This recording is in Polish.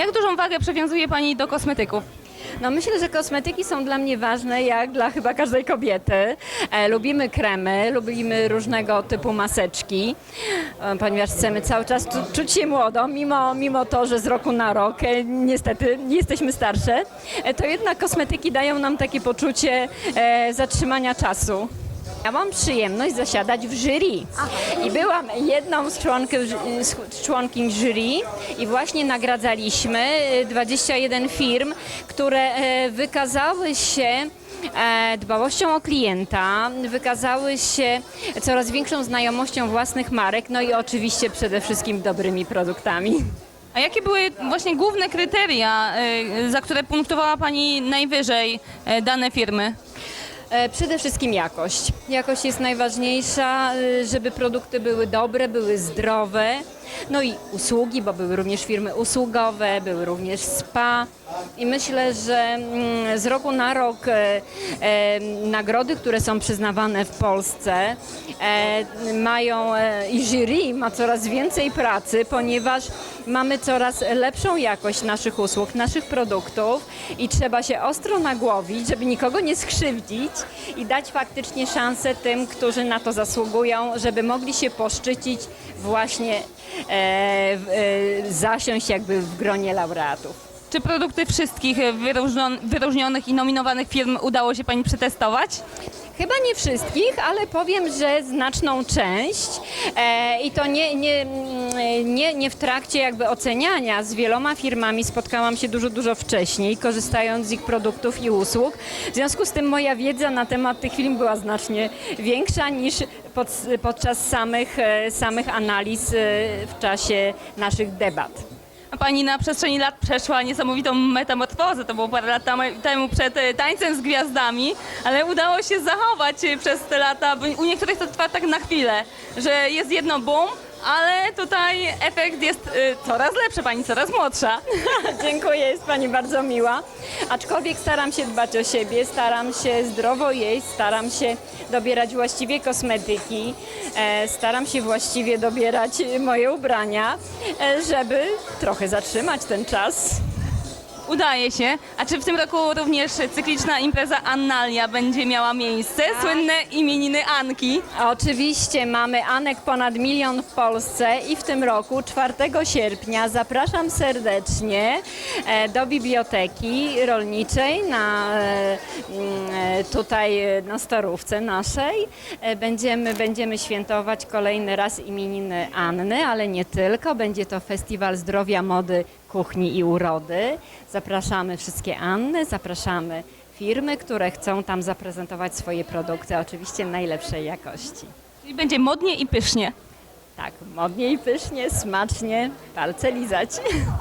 Jak dużą wagę przywiązuje Pani do kosmetyków? No myślę, że kosmetyki są dla mnie ważne, jak dla chyba każdej kobiety. E, lubimy kremy, lubimy różnego typu maseczki, e, ponieważ chcemy cały czas czu, czuć się młodo, mimo, mimo to, że z roku na rok e, niestety nie jesteśmy starsze, e, to jednak kosmetyki dają nam takie poczucie e, zatrzymania czasu. Ja mam przyjemność zasiadać w jury i byłam jedną z, członków, z członkiń jury i właśnie nagradzaliśmy e, 21 firm, które e, wykazały się e, dbałością o klienta, wykazały się coraz większą znajomością własnych marek, no i oczywiście przede wszystkim dobrymi produktami. A jakie były właśnie główne kryteria, y, za które punktowała Pani najwyżej y, dane firmy? E, Przede wszystkim jakość. Jakość jest najważniejsza, y, żeby produkty były dobre, były zdrowe. No i usługi, bo były również firmy usługowe, były również spa. I myślę, że mm, z roku na rok e, e, nagrody, które są przyznawane w Polsce, e, mają i jury ma coraz więcej pracy, ponieważ mamy coraz lepszą jakość naszych usług, naszych produktów i trzeba się ostro nagłowić, żeby nikogo nie skrzywdzić i dać faktycznie szansę tym, którzy na to zasługują, żeby mogli się poszczycić właśnie e, e, zasiąść jakby w gronie laureatów. Czy produkty wszystkich wyróżnion- wyróżnionych i nominowanych firm udało się Pani przetestować? Chyba nie wszystkich, ale powiem, że znaczną część e, i to nie, nie, nie, nie w trakcie jakby oceniania. Z wieloma firmami spotkałam się dużo, dużo wcześniej, korzystając z ich produktów i usług. W związku z tym moja wiedza na temat tych firm była znacznie większa niż pod, podczas samych, e, samych analiz e, w czasie naszych debat. Pani na przestrzeni lat przeszła niesamowitą metamorfozę. To było parę lat temu przed y, tańcem z gwiazdami, ale udało się zachować y, przez te lata. U niektórych to trwa tak na chwilę, że jest jedno boom, ale tutaj efekt jest y, coraz lepszy, Pani coraz młodsza. Dziękuję, jest Pani bardzo miła. Aczkolwiek staram się dbać o siebie, staram się zdrowo jeść, staram się dobierać właściwie kosmetyki, e, staram się właściwie dobierać moje ubrania, e, żeby trochę zatrzymać ten czas. Udaje się. A czy w tym roku również cykliczna impreza Annalia będzie miała miejsce? Słynne imieniny Anki. Oczywiście mamy Anek ponad milion w Polsce i w tym roku 4 sierpnia zapraszam serdecznie e, do biblioteki rolniczej na, e, mm, e, tutaj e, na Starówce naszej. E, Będziemy, będziemy świętować kolejny raz imieniny Anny, ale nie tylko. Będzie to Festiwal Zdrowia, Mody, Kuchni i Urody. Zapraszamy wszystkie Anny, zapraszamy firmy, które chcą tam zaprezentować swoje produkty, oczywiście najlepszej jakości. Czyli będzie modnie i pysznie. Tak, modnie i pysznie, smacznie, palce lizać.